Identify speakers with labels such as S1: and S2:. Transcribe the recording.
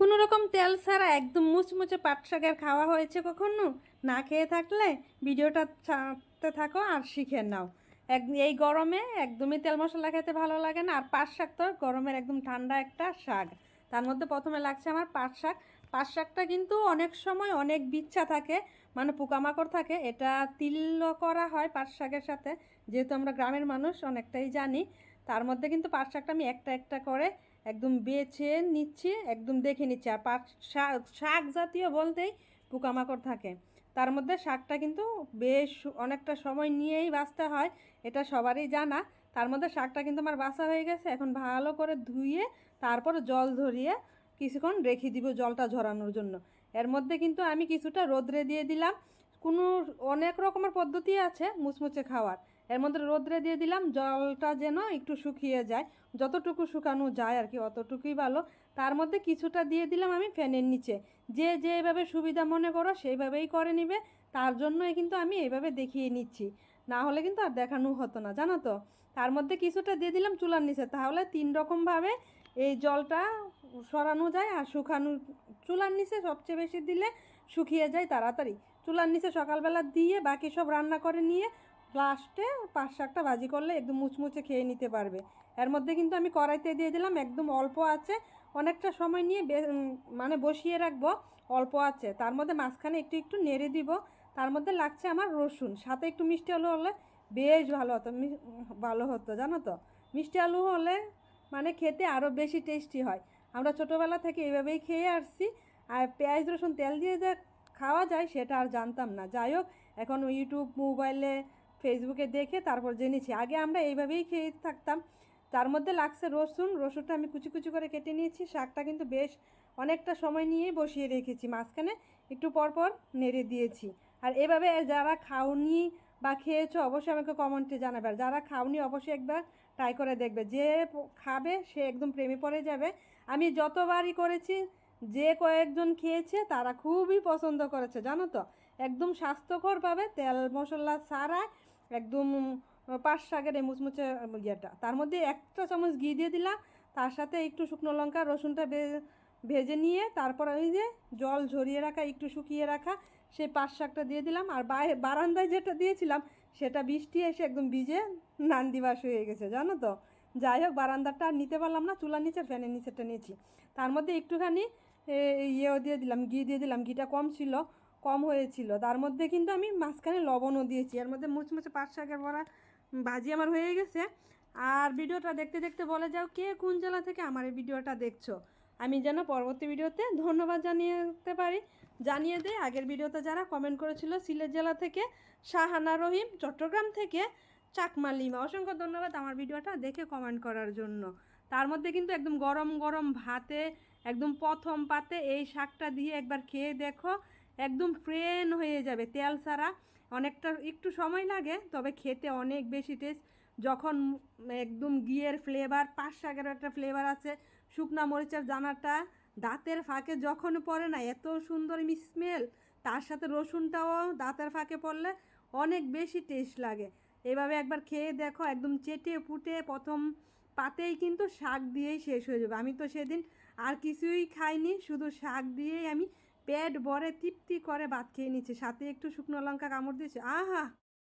S1: কোনো রকম তেল ছাড়া একদম মুচমুচে পাট শাকের খাওয়া হয়েছে কখনো? না খেয়ে থাকলে ভিডিওটা ছাড়তে থাকো আর শিখে নাও। এক, এই গরমে একদমই তেল মশলা খেতে ভালো লাগে না। আর পাট শাক তো গরমের একদম ঠান্ডা একটা শাক। তার মধ্যে প্রথমে লাগছে আমার পাট শাক। পাট শাকটা কিন্তু অনেক সময় অনেক বিচ্ছা থাকে মানে পোকামাকড় থাকে। এটা তিল করা হয় পাট শাকের সাথে। যেহেতু আমরা গ্রামের মানুষ, অনেকটাই জানি। তার মধ্যে কিন্তু পাট শাকটা আমি একটা একটা করে একদম বেছে নিচ্ছি, একদম দেখে নিচ্ছি। আর পাট শাক শাক জাতীয় বলতেই পোকামাকড় থাকে। তার মধ্যে শাকটা কিন্তু বেশ অনেকটা সময় নিয়েই বাঁচতে হয়, এটা সবারই জানা। তার মধ্যে শাকটা কিন্তু আমার বাসা হয়ে গেছে, এখন ভালো করে ধুয়ে তারপর জল ধরিয়ে কিছুক্ষণ রেখে দিব জলটা ঝরানোর জন্য। এর মধ্যে কিন্তু আমি কিছুটা রোদ্রে দিয়ে দিলাম। কোনো অনেক রকমের পদ্ধতি আছে মুচমুচে খাওয়ার। এর মধ্যে রোদ্রে দিয়ে দিলাম, জলটা যেন একটু শুকিয়ে যায়। যতটুকু শুকানো যায় আর কি, অতটুকুই ভালো। তার মধ্যে কিছুটা দিয়ে দিলাম আমি ফ্যানের নিচে। যে যেভাবে সুবিধা মনে করো সেইভাবেই করে নিবে। তার জন্যই কিন্তু আমি এইভাবে দেখিয়ে নিচ্ছি। না হলে কিন্তু আর দেখানো হতো না, জানো তো? তার মধ্যে কিছুটা দিয়ে দিলাম চুলার নিচে। তাহলে তিন রকমভাবে এই জলটা সরানো যায় আর শুকানো, চুলার নিচে সবচেয়ে বেশি দিলে শুকিয়ে যায় তাড়াতাড়ি। চুলার নিচে সকালবেলা দিয়ে বাকি সব রান্না করে নিয়ে লাস্টে পাঁচ শাকটা ভাজি করলে একদম মুচমুচে খেয়ে নিতে পারবে। এর মধ্যে কিন্তু আমি কড়াইতে দিয়ে দিলাম, একদম অল্প আছে। অনেকটা সময় নিয়ে মানে বসিয়ে রাখব, অল্প আছে। তার মধ্যে মাঝখানে একটু একটু নেড়ে দিব। তার মধ্যে লাগছে আমার রসুন। সাথে একটু মিষ্টি আলু হলে বেশ ভালো হতো ভালো হতো, জানো তো? মিষ্টি আলু হলে মানে খেতে আরও বেশি টেস্টি হয়। আমরা ছোটোবেলা থেকে এইভাবেই খেয়ে আসছি। আর পেঁয়াজ, রসুন, তেল দিয়ে যে খাওয়া যায় সেটা আর জানতাম না। যাই হোক, এখন ইউটিউব মোবাইলে ফেসবুকে দেখে তারপর জেনেছি। আগে আমরা এইভাবেই খেয়ে থাকতাম। তার মধ্যে লাগছে রসুন। রসুনটা আমি কুচি কুচি করে কেটে নিয়েছি। শাকটা কিন্তু বেশ অনেকটা সময় নিয়ে বসিয়ে রেখেছি। মাঝখানে একটু পরপর নেড়ে দিয়েছি। আর এভাবে যারা খাওনি বা খেয়েছো, অবশ্যই আমাকে কমেন্টে জানাবে। আর যারা খাওনি, অবশ্যই একবার ট্রাই করে দেখবে। যে খাবে, সে একদম প্রেমে পড়ে যাবে। আমি যতবারই করেছি যে কয়েকজন খেয়েছে তারা খুবই পছন্দ করেছে, জানো তো? একদম স্বাস্থ্যকরভাবে তেল মশলা ছাড়া একদম পাঁচ শাকের এই মুচমুচে ইয়েটা। তার মধ্যে একটা চামচ ঘি দিয়ে দিলাম, তার সাথে একটু শুকনো লঙ্কা, রসুনটা ভেজে নিয়ে তারপর ওই যে জল ঝরিয়ে রাখা, একটু শুকিয়ে রাখা, সেই পাঁচ শাকটা দিয়ে দিলাম। আর বারান্দায় যেটা দিয়েছিলাম, সেটা বৃষ্টি এসে একদম ভিজে নান্দিবাস হয়ে গেছে, জানো তো? যাই হোক, বারান্দাটা আর নিতে পারলাম না, চুলার নিচে, ফ্যানের নিচেটা নিয়েছি। তার মধ্যে একটুখানি ইয়েও দিয়ে দিলাম, ঘি দিয়ে দিলাম, ঘিটা কম ছিল, কম হয়েছিল। তার মধ্যে কিন্তু আমি মাঝখানে লবণও দিয়েছি। এর মধ্যে মুচমুচে পাঁচ শাকের বড়া ভাজি আমার হয়ে গেছে। আর ভিডিওটা দেখতে দেখতে বলে যাও কে কোন জেলা থেকে আমার এই ভিডিওটা দেখছ। আমি যেন পরবর্তী ভিডিওতে ধন্যবাদ জানিয়ে পারি। জানিয়ে দেয় আগের ভিডিওতে যারা কমেন্ট করেছিল, সিলেট জেলা থেকে শাহানা রহিম, চট্টগ্রাম থেকে চাকমা লিমা। অসংখ্য ধন্যবাদ আমার ভিডিওটা দেখে কমেন্ট করার জন্য। তার মধ্যে কিন্তু একদম গরম গরম ভাতে একদম প্রথম পাতে এই শাকটা দিয়ে একবার খেয়ে দেখো, একদম ফ্রেন হয়ে যাবে তেল ছাড়া। অনেকটা একটু সময় লাগে, তবে খেতে অনেক বেশি টেস্ট যখন একদম ঘিয়ের ফ্লেভার পাঁচ শাকের একটা ফ্লেভার আছে, শুকনা মরিচের দানাটা দাঁতের ফাঁকে যখন পড়ে না, এত সুন্দর স্মেল তার সাথে রসুনটাও দাঁতের ফাঁকে পড়লে অনেক বেশি টেস্ট লাগে। এভাবে একবার খেয়ে দেখো, একদম চেটে ফুটে প্রথম পাতেই কিন্তু শাক দিয়েই শেষ হয়ে যাবে। আমি তো সেদিন আর কিছুই খাইনি, শুধু শাক দিয়েই আমি পেট ভরে তৃপ্তি করে ভাত খেয়ে নিচ্ছি। সাথে একটু শুকনো লঙ্কা কামড় দিয়েছি। আহা!